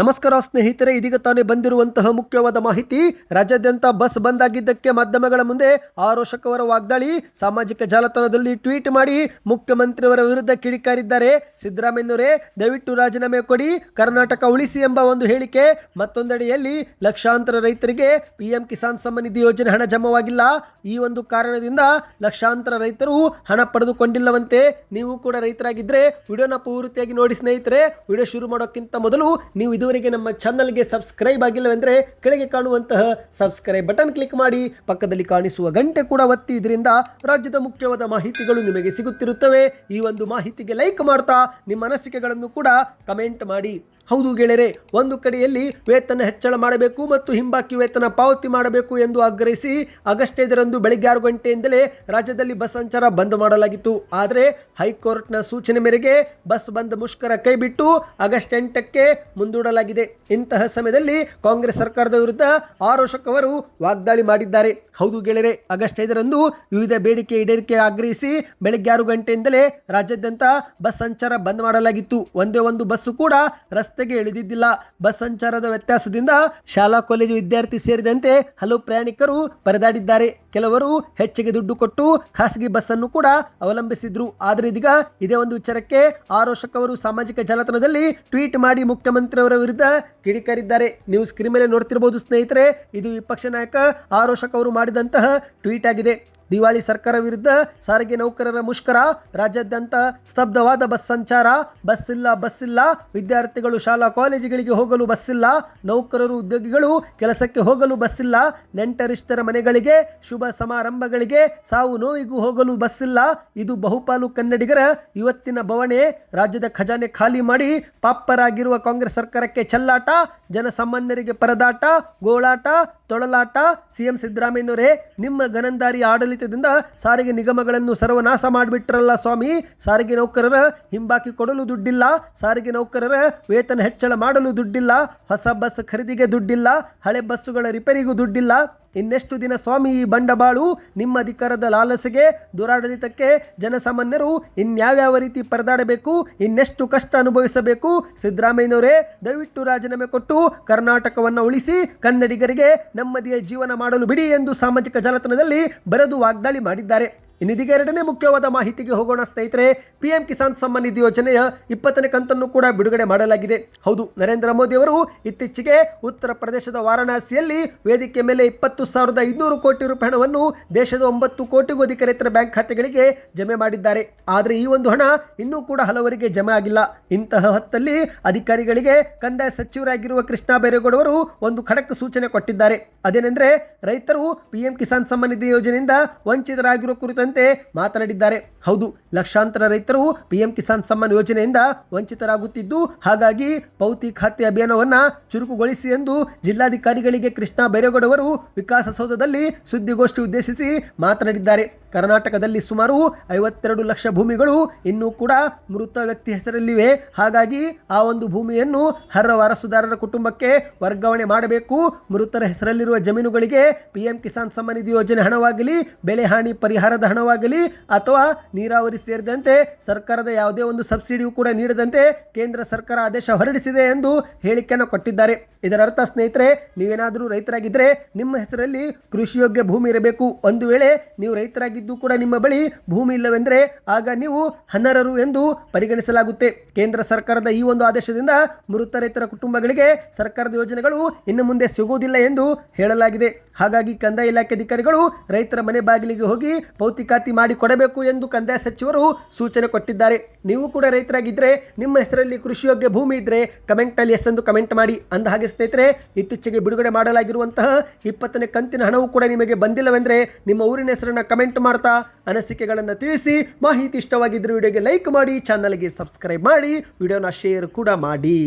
ನಮಸ್ಕಾರ ಸ್ನೇಹಿತರೆ, ಇದೀಗ ತಾನೇ ಬಂದಿರುವಂತಹ ಮುಖ್ಯವಾದ ಮಾಹಿತಿ. ರಾಜ್ಯಾದ್ಯಂತ ಬಸ್ ಬಂದ್ ಆಗಿದ್ದಕ್ಕೆ ಮಾಧ್ಯಮಗಳ ಮುಂದೆ ಆರೋಷಕವರ ವಾಗ್ದಾಳಿ. ಸಾಮಾಜಿಕ ಜಾಲತಾಣದಲ್ಲಿ ಟ್ವೀಟ್ ಮಾಡಿ ಮುಖ್ಯಮಂತ್ರಿಯವರ ವಿರುದ್ಧ ಕಿಡಿಕಾರಿದ್ದಾರೆ. ಸಿದ್ದರಾಮಯ್ಯನವರೇ, ದಯವಿಟ್ಟು ರಾಜೀನಾಮೆ ಕೊಡಿ. ಕರ್ನಾಟಕ ಉಳಿಸಿ ಎಂಬ ಒಂದು ಹೇಳಿಕೆ. ಮತ್ತೊಂದೆಡೆಯಲ್ಲಿ ಲಕ್ಷಾಂತರ ರೈತರಿಗೆ ಪಿಎಂ ಕಿಸಾನ್ ಸಮ್ಮಾನ್ ನಿಧಿ ಯೋಜನೆ ಹಣ ಜಮವಾಗಿಲ್ಲ. ಈ ಒಂದು ಕಾರಣದಿಂದ ಲಕ್ಷಾಂತರ ರೈತರು ಹಣ ಪಡೆದುಕೊಂಡಿಲ್ಲವಂತೆ. ನೀವು ಕೂಡ ರೈತರಾಗಿದ್ದರೆ ವಿಡಿಯೋನ ಪೂರ್ತಿಯಾಗಿ ನೋಡಿ ಸ್ನೇಹಿತರೆ. ವಿಡಿಯೋ ಶುರು ಮಾಡೋಕ್ಕಿಂತ ಮೊದಲು ನೀವು ಇದುವರೆಗೆ ನಮ್ಮ ಚಾನಲ್ಗೆ ಸಬ್ಸ್ಕ್ರೈಬ್ ಆಗಿಲ್ಲವೆಂದರೆ ಕೆಳಗೆ ಕಾಣುವಂತಹ ಸಬ್ಸ್ಕ್ರೈಬ್ ಬಟನ್ ಕ್ಲಿಕ್ ಮಾಡಿ, ಪಕ್ಕದಲ್ಲಿ ಕಾಣಿಸುವ ಗಂಟೆ ಕೂಡ ಒತ್ತಿ, ಇದರಿಂದ ರಾಜ್ಯದ ಮುಖ್ಯವಾದ ಮಾಹಿತಿಗಳು ನಿಮಗೆ ಸಿಗುತ್ತಿರುತ್ತವೆ. ಈ ಒಂದು ಮಾಹಿತಿಗೆ ಲೈಕ್ ಮಾಡ್ತಾ, ನಿಮ್ಮ ಅನಿಸಿಕೆಗಳನ್ನು ಕೂಡ ಕಮೆಂಟ್ ಮಾಡಿ. ಹೌದು ಗೆಳೆಯರೆ, ಒಂದು ಕಡೆಯಲ್ಲಿ ವೇತನ ಹೆಚ್ಚಳ ಮಾಡಬೇಕು ಮತ್ತು ಹಿಂಬಾಕಿ ವೇತನ ಪಾವತಿ ಮಾಡಬೇಕು ಎಂದು ಆಗ್ರಹಿಸಿ ಆಗಸ್ಟ್ ಐದರಂದು ಬೆಳಗ್ಗೆ ಆರು ಗಂಟೆಯಿಂದಲೇ ರಾಜ್ಯದಲ್ಲಿ ಬಸ್ ಸಂಚಾರ ಬಂದ್ ಮಾಡಲಾಗಿತ್ತು. ಆದರೆ ಹೈಕೋರ್ಟ್ನ ಸೂಚನೆ ಮೇರೆಗೆ ಬಸ್ ಬಂದ್ ಮುಷ್ಕರ ಕೈಬಿಟ್ಟು ಆಗಸ್ಟ್ ಎಂಟಕ್ಕೆ ಮುಂದೂಡಲಾಗಿದೆ. ಇಂತಹ ಸಮಯದಲ್ಲಿ ಕಾಂಗ್ರೆಸ್ ಸರ್ಕಾರದ ವಿರುದ್ಧ ಆರೋಷಕ್ ವಾಗ್ದಾಳಿ ಮಾಡಿದ್ದಾರೆ. ಹೌದು ಗೆಳೆಯರೆ, ಆಗಸ್ಟ್ ಐದರಂದು ವಿವಿಧ ಬೇಡಿಕೆ ಈಡೇರಿಕೆ ಆಗ್ರಹಿಸಿ ಬೆಳಗ್ಗೆ ಆರು ಗಂಟೆಯಿಂದಲೇ ರಾಜ್ಯಾದ್ಯಂತ ಬಸ್ ಸಂಚಾರ ಬಂದ್ ಮಾಡಲಾಗಿತ್ತು. ಒಂದೇ ಒಂದು ಬಸ್ಸು ಕೂಡ ರಸ್ತೆಗೆ ಇಳಿದಿದ್ದಿಲ್ಲ. ಬಸ್ ಸಂಚಾರದ ವ್ಯತ್ಯಾಸದಿಂದ ಶಾಲಾ, ಕಾಲೇಜು ವಿದ್ಯಾರ್ಥಿ ಸೇರಿದಂತೆ ಹಲವು ಪ್ರಯಾಣಿಕರು ಪರದಾಡಿದ್ದಾರೆ. ಕೆಲವರು ಹೆಚ್ಚಿಗೆ ದುಡ್ಡು ಕೊಟ್ಟು ಖಾಸಗಿ ಬಸ್ ಅನ್ನು ಕೂಡ ಅವಲಂಬಿಸಿದ್ರು. ಆದರೆ ಇದೀಗ ಇದೇ ಒಂದು ವಿಚಾರಕ್ಕೆ ಆರೋಷಕ್ ಅವರು ಸಾಮಾಜಿಕ ಜಾಲತಾಣದಲ್ಲಿ ಟ್ವೀಟ್ ಮಾಡಿ ಮುಖ್ಯಮಂತ್ರಿಯವರ ವಿರುದ್ಧ ಕಿಡಿಕಾರಿದ್ದಾರೆ. ನೀವು ಸ್ಕ್ರೀನ್ ಮೇಲೆ ನೋಡ್ತಿರಬಹುದು ಸ್ನೇಹಿತರೆ, ಇದು ವಿಪಕ್ಷ ನಾಯಕ ಆರೋಷಕ್ ಅವರು ಮಾಡಿದಂತಹ ಟ್ವೀಟ್ ಆಗಿದೆ. ದಿವಾಳಿ ಸರ್ಕಾರ ವಿರುದ್ಧ ಸಾರಿಗೆ ನೌಕರರ ಮುಷ್ಕರ, ರಾಜ್ಯಾದ್ಯಂತ ಸ್ತಬ್ಧವಾದ ಬಸ್ ಸಂಚಾರ, ಬಸ್ ಇಲ್ಲ ಬಸ್ ಇಲ್ಲ, ವಿದ್ಯಾರ್ಥಿಗಳು ಶಾಲಾ ಕಾಲೇಜುಗಳಿಗೆ ಹೋಗಲು ಬಸ್ ಇಲ್ಲ, ನೌಕರರು ಉದ್ಯೋಗಿಗಳು ಕೆಲಸಕ್ಕೆ ಹೋಗಲು ಬಸ್ ಇಲ್ಲ, ನೆಂಟರಿಷ್ಟರ ಮನೆಗಳಿಗೆ ಶುಭ ಸಮಾರಂಭಗಳಿಗೆ ಸಾವು ನೋವಿಗೂ ಹೋಗಲು ಬಸ್ ಇಲ್ಲ, ಇದು ಬಹುಪಾಲು ಕನ್ನಡಿಗರ ಇವತ್ತಿನ ಬವಣೆ. ರಾಜ್ಯದ ಖಜಾನೆ ಖಾಲಿ ಮಾಡಿ ಪಾಪ್ಪರಾಗಿರುವ ಕಾಂಗ್ರೆಸ್ ಸರ್ಕಾರಕ್ಕೆ ಚೆಲ್ಲಾಟ ಜನಸಾಮಾನ್ಯರಿಗೆ ಪರದಾಟ, ಗೋಳಾಟ, ತೊಳಲಾಟ. ಸಿಎಂ ಸಿದ್ದರಾಮಯ್ಯನವರೇ, ನಿಮ್ಮ ಗನಂದಾರಿ ಆಡಳಿತದಿಂದ ಸಾರಿಗೆ ನಿಗಮಗಳನ್ನು ಸರ್ವನಾಶ ಮಾಡಿಬಿಟ್ರಲ್ಲ ಸ್ವಾಮಿ. ಸಾರಿಗೆ ನೌಕರರ ಹಿಂಬಾಕಿ ಕೊಡಲು ದುಡ್ಡಿಲ್ಲ. ಸಾರಿಗೆ ನೌಕರರ ವೇತನ ಹೆಚ್ಚಳ ಮಾಡಲು ದುಡ್ಡಿಲ್ಲ. ಹೊಸ ಬಸ್ ಖರೀದಿಗೆ ದುಡ್ಡಿಲ್ಲ. ಹಳೆ ಬಸ್ಸುಗಳ ರಿಪೇರಿಗೂ ದುಡ್ಡಿಲ್ಲ. ಇನ್ನೆಷ್ಟು ದಿನ ಸ್ವಾಮಿ ಈ ಬಂಡವಾಳು ನಿಮ್ಮ ಅಧಿಕಾರದ ಲಾಲಸೆಗೆ, ದುರಾಡಳಿತಕ್ಕೆ ಜನಸಾಮಾನ್ಯರು ಇನ್ಯಾವ್ಯಾವ ರೀತಿ ಪರದಾಡಬೇಕು, ಇನ್ನೆಷ್ಟು ಕಷ್ಟ ಅನುಭವಿಸಬೇಕು? ಸಿದ್ದರಾಮಯ್ಯನವರೇ, ದಯವಿಟ್ಟು ರಾಜೀನಾಮೆ ಕೊಟ್ಟು ಕರ್ನಾಟಕವನ್ನು ಉಳಿಸಿ, ಕನ್ನಡಿಗರಿಗೆ ನೆಮ್ಮದಿಯ ಜೀವನ ಮಾಡಲು ಬಿಡಿ ಎಂದು ಸಾಮಾಜಿಕ ಜಾಲತಾಣದಲ್ಲಿ ಬರೆದು ವಾಗ್ದಾಳಿ ಮಾಡಿದ್ದಾರೆ. ಇನ್ನಿದೀಗ ಎರಡನೇ ಮುಖ್ಯವಾದ ಮಾಹಿತಿಗೆ ಹೋಗೋಣ ಸ್ನೇಹಿತರೆ, ಪಿಎಂ ಕಿಸಾನ್ ಸಮ್ಮಾನ್ ನಿಧಿ ಯೋಜನೆಯ ಇಪ್ಪತ್ತನೇ ಕಂತನ್ನು ಕೂಡ ಬಿಡುಗಡೆ ಮಾಡಲಾಗಿದೆ. ಹೌದು, ನರೇಂದ್ರ ಮೋದಿ ಅವರು ಇತ್ತೀಚೆಗೆ ಉತ್ತರ ಪ್ರದೇಶದ ವಾರಾಣಸಿಯಲ್ಲಿ ವೇದಿಕೆ ಮೇಲೆ ಇಪ್ಪತ್ತು ಸಾವಿರದ ಐನೂರು ಕೋಟಿ ರೂಪಾಯಿ ಹಣವನ್ನು ದೇಶದ ಒಂಬತ್ತು ಕೋಟಿಗೂ ಅಧಿಕ ರೈತರ ಬ್ಯಾಂಕ್ ಖಾತೆಗಳಿಗೆ ಜಮೆ ಮಾಡಿದ್ದಾರೆ. ಆದರೆ ಈ ಒಂದು ಹಣ ಇನ್ನೂ ಕೂಡ ಹಲವರಿಗೆ ಜಮೆ ಆಗಿಲ್ಲ. ಇಂತಹ ಹೊತ್ತಲ್ಲಿ ಅಧಿಕಾರಿಗಳಿಗೆ ಕಂದಾಯ ಸಚಿವರಾಗಿರುವ ಕೃಷ್ಣ ಬೈರೇಗೌಡವರು ಒಂದು ಖಡಕ್ ಸೂಚನೆ ಕೊಟ್ಟಿದ್ದಾರೆ. ಅದೇನೆಂದ್ರೆ, ರೈತರು ಪಿಎಂ ಕಿಸಾನ್ ಸಮ್ಮಾನ್ ನಿಧಿ ಯೋಜನೆಯಿಂದ ವಂಚಿತರಾಗಿರುವ ಕುರಿತಂತೆ ಮಾತನಾಡಿದ್ದಾರೆ. ಹೌದು, ಲಕ್ಷಾಂತರ ರೈತರು ಪಿಎಂ ಕಿಸಾನ್ ಸಮ್ಮಾನ್ ಯೋಜನೆಯಿಂದ ವಂಚಿತರಾಗುತ್ತಿದ್ದು, ಹಾಗಾಗಿ ಪೌತಿ ಖಾತೆ ಅಭಿಯಾನವನ್ನ ಚುರುಕುಗೊಳಿಸಿ ಎಂದು ಜಿಲ್ಲಾಧಿಕಾರಿಗಳಿಗೆ ಕೃಷ್ಣ ಬೈರೇಗೌಡವರು ವಿಕಾಸಸೌಧದಲ್ಲಿ ಸುದ್ದಿಗೋಷ್ಠಿ ಉದ್ದೇಶಿಸಿ ಮಾತನಾಡಿದ್ದಾರೆ. ಕರ್ನಾಟಕದಲ್ಲಿ ಸುಮಾರು ಐವತ್ತೆರಡು ಲಕ್ಷ ಭೂಮಿಗಳು ಇನ್ನೂ ಕೂಡ ಮೃತ ವ್ಯಕ್ತಿ ಹೆಸರಲ್ಲಿವೆ. ಹಾಗಾಗಿ ಆ ಒಂದು ಭೂಮಿಯನ್ನು ಹರ ವಾರಸುದಾರರ ಕುಟುಂಬಕ್ಕೆ ವರ್ಗಾವಣೆ ಮಾಡಬೇಕು. ಮೃತರ ಹೆಸರಲ್ಲಿರುವ ಜಮೀನುಗಳಿಗೆ ಪಿಎಂ ಕಿಸಾನ್ ಸಮ್ಮಾನ್ ನಿಧಿ ಯೋಜನೆ ಹಣವಾಗಲಿ, ಬೆಳೆ ಹಾನಿ ಪರಿಹಾರದ ಹಣವಾಗಲಿ, ಅಥವಾ ನೀರಾವರಿ ಸೇರಿದಂತೆ ಸರ್ಕಾರದ ಯಾವುದೇ ಒಂದು ಸಬ್ಸಿಡಿಯೂ ಕೂಡ ನೀಡದಂತೆ ಕೇಂದ್ರ ಸರ್ಕಾರ ಆದೇಶ ಹೊರಡಿಸಿದೆ ಎಂದು ಹೇಳಿಕೆಯನ್ನು ಕೊಟ್ಟಿದ್ದಾರೆ. ಇದರ ಅರ್ಥ ಸ್ನೇಹಿತರೆ, ನೀವೇನಾದರೂ ರೈತರಾಗಿದ್ದರೆ ನಿಮ್ಮ ಹೆಸರಲ್ಲಿ ಕೃಷಿಯೋಗ್ಯ ಭೂಮಿ ಇರಬೇಕು. ಒಂದು ವೇಳೆ ನೀವು ರೈತರಾಗಿದ್ದು ಕೂಡ ನಿಮ್ಮ ಬಳಿ ಭೂಮಿ ಇಲ್ಲವೆಂದರೆ ಆಗ ನೀವು ಅನರ್ಹರು ಎಂದು ಪರಿಗಣಿಸಲಾಗುತ್ತೆ. ಕೇಂದ್ರ ಸರ್ಕಾರದ ಈ ಒಂದು ಆದೇಶದಿಂದ ಮೃತ ರೈತರ ಕುಟುಂಬಗಳಿಗೆ ಸರ್ಕಾರದ ಯೋಜನೆಗಳು ಇನ್ನು ಮುಂದೆ ಸಿಗುವುದಿಲ್ಲ ಎಂದು ಹೇಳಲಾಗಿದೆ. ಹಾಗಾಗಿ ಕಂದಾಯ ಇಲಾಖೆ ಅಧಿಕಾರಿಗಳು ರೈತರ ಮನೆ ಬಾಗಿಲಿಗೆ ಹೋಗಿ ಪೌತಿಕಾತಿ ಮಾಡಿ ಕೊಡಬೇಕು ಎಂದು ಕಂದಾಯ ಸಚಿವರು ಸೂಚನೆ ಕೊಟ್ಟಿದ್ದಾರೆ. ನೀವು ಕೂಡ ರೈತರಾಗಿದ್ದರೆ ನಿಮ್ಮ ಹೆಸರಲ್ಲಿ ಕೃಷಿಯೋಗ್ಯ ಭೂಮಿ ಇದ್ದರೆ ಕಮೆಂಟಲ್ಲಿ ಎಸ್ ಎಂದು ಕಮೆಂಟ್ ಮಾಡಿ. ಅಂದ ಹಾಗೆ ಸ್ನೇಹಿತರೆ ಇತ್ತೀಚೆಗೆ ಬಿಡುಗಡೆ ಮಾಡಲಾಗಿರುವಂತಹ ಇಪ್ಪತ್ತನೇ ಕಂತಿನ ಹಣವು ಕೂಡ ನಿಮಗೆ ಬಂದಿಲ್ಲವೆಂದರೆ ನಿಮ್ಮ ಊರಿನ ಹೆಸರನ್ನು ಕಮೆಂಟ್ ಮಾಡ್ತಾ ಅನಿಸಿಕೆಗಳನ್ನು ತಿಳಿಸಿ, ಮಾಹಿತಿ ಇಷ್ಟವಾಗಿದ್ದರೆ ವಿಡಿಯೋಗೆ ಲೈಕ್ ಮಾಡಿ, ಚಾನಲ್ಗೆ ಸಬ್ಸ್ಕ್ರೈಬ್ ಮಾಡಿ, ವಿಡಿಯೋನ ಶೇರ್ ಕೂಡ ಮಾಡಿ.